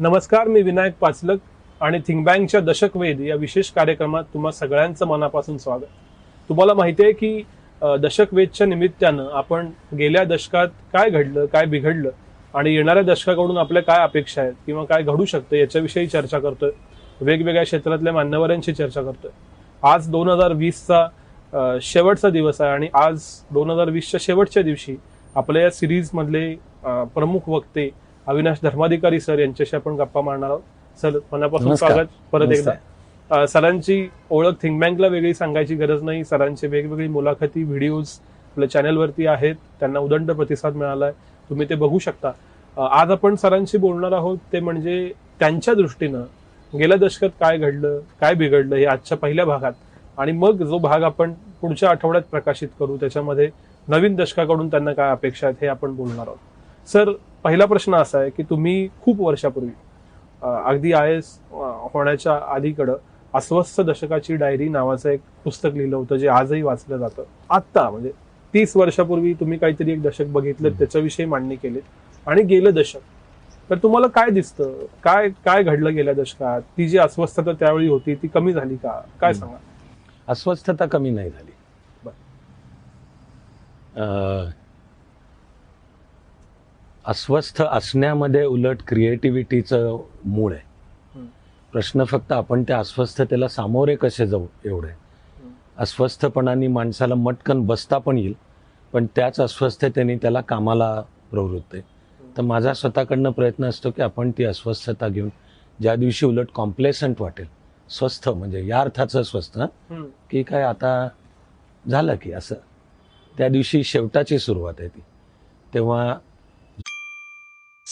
नमस्कार मी विनायक पाचलक आणि थिंक बँकच्या दशक वेध या विशेष कार्यक्रमात तुम्हा सगळ्यांचं मनापासून स्वागत. तुम्हाला माहिती आहे की अ, दशक वेधच्या निमित्तानं आपण गेल्या दशकात काय घडलं काय बिघडलं आणि येणाऱ्या दशकाकडून आपल्या काय अपेक्षा आहेत किंवा काय घडू शकतं याच्याविषयी चर्चा करतोय. वेगवेगळ्या क्षेत्रातल्या मान्यवरांशी चर्चा करतोय. आज दोन हजार वीसचा शेवटचा दिवस आहे आणि आज दोन हजार वीसच्या शेवटच्या दिवशी आपल्या या सिरीजमधले प्रमुख वक्ते अविनाश धर्माधिकारी सर यांच्याशी आपण गप्पा मारणार आहोत. सर मनापासून. स्वागत. परत एकदा. सरांची ओळख थिंक बँकला वेगळी सांगायची गरज नाही. सरांचे वेगवेगळी मुलाखती व्हिडिओज आपल्या चॅनलवरती आहेत. त्यांना उदंड प्रतिसाद मिळालाय. तुम्ही ते बघू शकता. आज आपण सरांशी बोलणार आहोत. ते म्हणजे त्यांच्या दृष्टीनं गेल्या दशकात काय घडलं काय बिघडलं हे आजच्या पहिल्या भागात. आणि मग जो भाग आपण पुढच्या आठवड्यात प्रकाशित करू त्याच्यामध्ये नवीन दशकाकडून त्यांना काय अपेक्षा आहेत हे आपण बोलणार आहोत. सर पहिला प्रश्न असा आहे की तुम्ही खूप वर्षापूर्वी अगदी आय एस होण्याच्या अलीकडं अस्वस्थ दशकाची डायरी नावाचं एक पुस्तक लिहिलं होतं जे आजही वाचलं जातं. आत्ता म्हणजे तीस वर्षापूर्वी तुम्ही काहीतरी एक दशक बघितलं. त्याच्याविषयी मांडणी केली आणि गेलं दशक. तर तुम्हाला काय दिसतं? काय काय घडलं गेल्या दशकात? ती जी अस्वस्थता त्यावेळी होती ती कमी झाली का? काय. सांगा अस्वस्थता कमी नाही झाली. अस्वस्थ असण्यामध्ये उलट क्रिएटिव्हिटीचं मूळ आहे. प्रश्न फक्त आपण त्या अस्वस्थतेला सामोरे कसे जाऊ एवढे? अस्वस्थपणाने माणसाला मटकन बसता पण येईल पण त्याच अस्वस्थतेने त्याला कामाला प्रवृत्त आहे. तर माझा स्वतःकडनं प्रयत्न असतो की आपण ती अस्वस्थता घेऊन ज्या दिवशी उलट कॉम्प्लेसंट वाटेल स्वस्थ म्हणजे या अर्थाचं स्वस्थ. की काय आता झालं की असं. त्या दिवशी शेवटाची सुरुवात आहे ती. तेव्हा